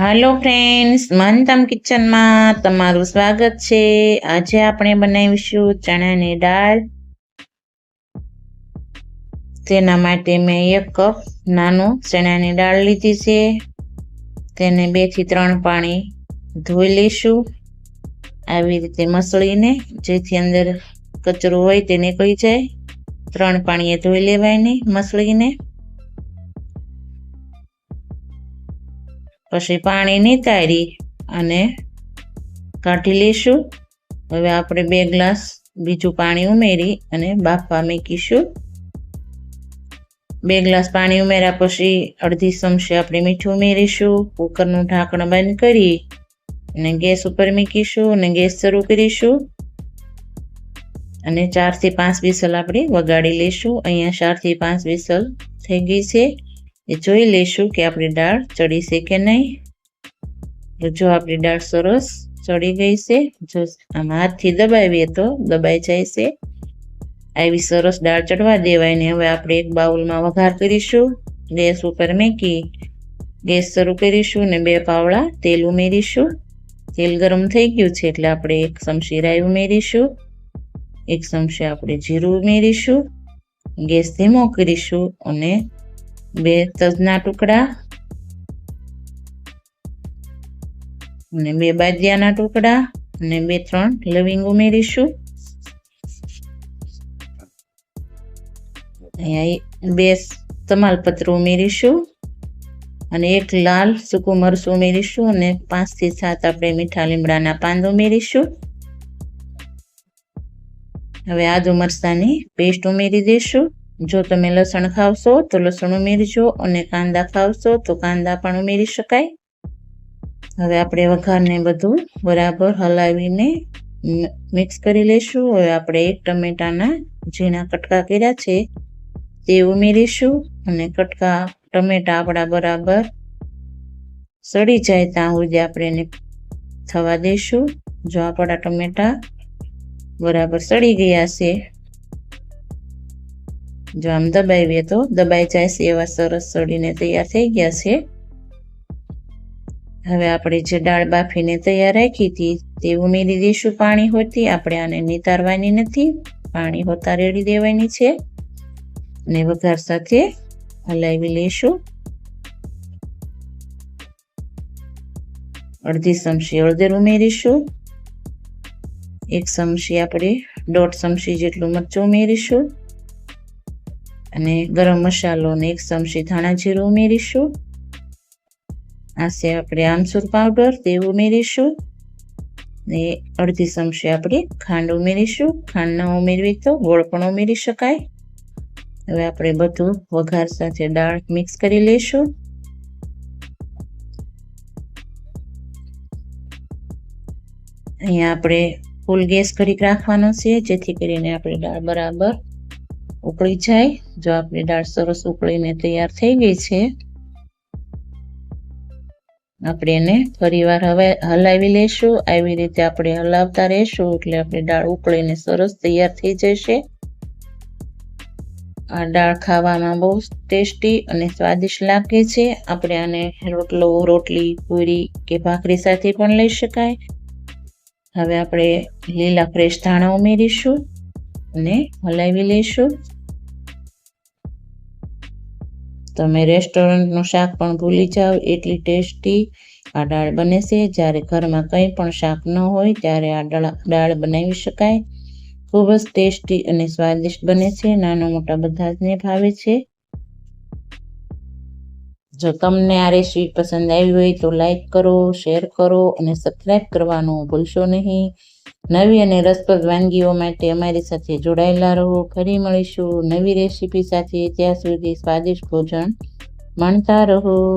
હાલો friends મનતમ કિચનમાં તમારું સ્વાગત છે. આજે આપણે બનાવીશું ચણાની દાળ. તેના માટે મેં એક કપ નાનું ચણાની દાળ લીધી છે. તેને બેથી ત્રણ પાણી ધોઈ લઈશું. આવી રીતે મસળીને જેથી અંદર કચરો હોય તે નીકળી જાય. ત્રણ પાણીએ ધોઈ લેવાય નહીં મસળીને. પછી પાણી નિતારી અને કાઢી લઈશું. હવે આપણે બે ગ્લાસ બીજું પાણી ઉમેરી અને બાફવા મૂકીશું. બે ગ્લાસ પાણી ઉમેર્યા પછી અડધી ચમચી આપણે મીઠું ઉમેરીશું. કુકરનું ઢાંકણ બંધ કરી અને ગેસ ઉપર મૂકીશું અને ગેસ શરૂ કરીશું. અને ચારથી પાંચ વિસલ આપણે વગાડી લઈશું. અહીંયા ચારથી પાંચ વિસલ થઈ ગઈ છે. એ જોઈ લઈશું કે આપણી દાળ ચડી છે કે નહીં. જો આપણી દાળ સરસ ચડી ગઈ છે, જો આમ હાથથી દબાવીએ તો દબાઈ જાય છે. આવી સરસ દાળ ચડવા દેવાય ને હવે આપણે એક બાઉલમાં વઘાર કરીશું, ગેસ ઉપર મેકી, ગેસ શરૂ કરીશું ને બે પાવડા તેલ ઉમેરીશું. તેલ ગરમ થઈ ગયું છે એટલે આપણે એક ચમચી રાઈ ઉમેરીશું, એક ચમચી આપણે જીરું ઉમેરીશું, ગેસ ધીમો કરીશું અને બે તજના ટુકડા અને બે બાજિયાના ટુકડા અને બે ત્રણ લવિંગ ઉમેરીશું. અહીંયા બે તમાલપત્ર ઉમેરીશું અને એક લાલ સૂકું મરચું ઉમેરીશું અને પાંચથી સાત આપણે મીઠા લીમડાના પાન ઉમેરીશું. હવે આદુ મરચાની પેસ્ટ ઉમેરી દઈશું. જો તમે લસણ ખાવશો, તો લસણ ઉમેરજો અને કાંદા ખાવશો, તો કાંદા પણ ઉમેરી શકાય. હવે આપણે વઘારને બધું બરાબર હલાવીને મિક્સ કરી લઈશું. હવે આપણે એક ટમેટાના ઝીણા કટકા કર્યા છે, તે ઉમેરીશું અને કટકા, ટમેટા આપણા બરાબર સડી જાય ત્યાં સુધી આપણે એને થવા દઈશું. જો આપણા ટમેટા બરાબર સડી ગયા છે જો આમ દબાવીએ તો દબાઈ જાય છે, એવા સરસ સડીને તૈયાર થઈ ગયા છે. હવે આપણે જે દાળ બાફીને તૈયાર રાખી હતી તે ઉમેરી દઈશું પાણી હોતી, આપણે આને નિતારવાની નથી, પાણી હોતા રેડી દેવાની છે. અને વઘાર સાથે હલાવી લઈશું. અડધી ચમચી હળદર ઉમેરીશું. એક ચમચી આપણે દોઢ ચમચી જેટલું મરચું ઉમેરીશું. અને ગરમ મસાલો અને એક ચમચી ધાણા જીરું ઉમેરીશું. આ છે આપણે આમસૂર પાવડર તે ઉમેરીશું. ને અડધી ચમચી આપણે ખાંડ ઉમેરીશું. ખાંડ ન ઉમેરવી તો ગોળ પણ ઉમેરી શકાય. હવે આપણે બધું વઘાર સાથે દાળ મિક્સ કરી લઈશું. અહીંયા આપણે ફૂલ ગેસ ઘડીક રાખવાનો છે, જેથી કરીને આપણી દાળ બરાબર ઉકળી જાય. જો આપણી દાળ સરસ ઉકળીને તૈયાર થઈ ગઈ છે, આપણે એને ફરીવાર હવે હલાવી લેશું. આવી રીતે આપણે હલાવતા રહેશું એટલે આપણી દાળ ઉકળીને સરસ તૈયાર થઈ જશે. આ દાળ ખાવામાં બહુ ટેસ્ટી અને સ્વાદિષ્ટ લાગે છે. આપણે આને રોટલો, રોટલી, પૂરી કે ભાખરી સાથે પણ લઈ શકાય. હવે આપણે લીલા ફ્રેશ ધાણા ઉમેરીશું. અને હલાવી લઈશું. તમે રેસ્ટોરન્ટનું શાક પણ ભૂલી જાઓ, એટલી ટેસ્ટી આ દાળ બને છે. જ્યારે ઘરમાં કંઈ પણ શાક ન હોય, ત્યારે આ દાળ બનાવી શકાય. ખૂબ જ ટેસ્ટી અને સ્વાદિષ્ટ બને છે. નાના મોટા બધા જને ભાવે છે. જો તમને આ રેસીપી પસંદ આવી હોય તો લાઈક કરો, શેર કરો અને સબસ્ક્રાઈબ કરવાનું ભૂલશો નહીં. નવી અને રસપ્રદ વાનગીઓ માટે અમારી સાથે જોડાયેલા રહો. ફરી મળીશું નવી રેસીપી સાથે. ત્યાં સુધી સ્વાદિષ્ટ ભોજન. માણતા રહો.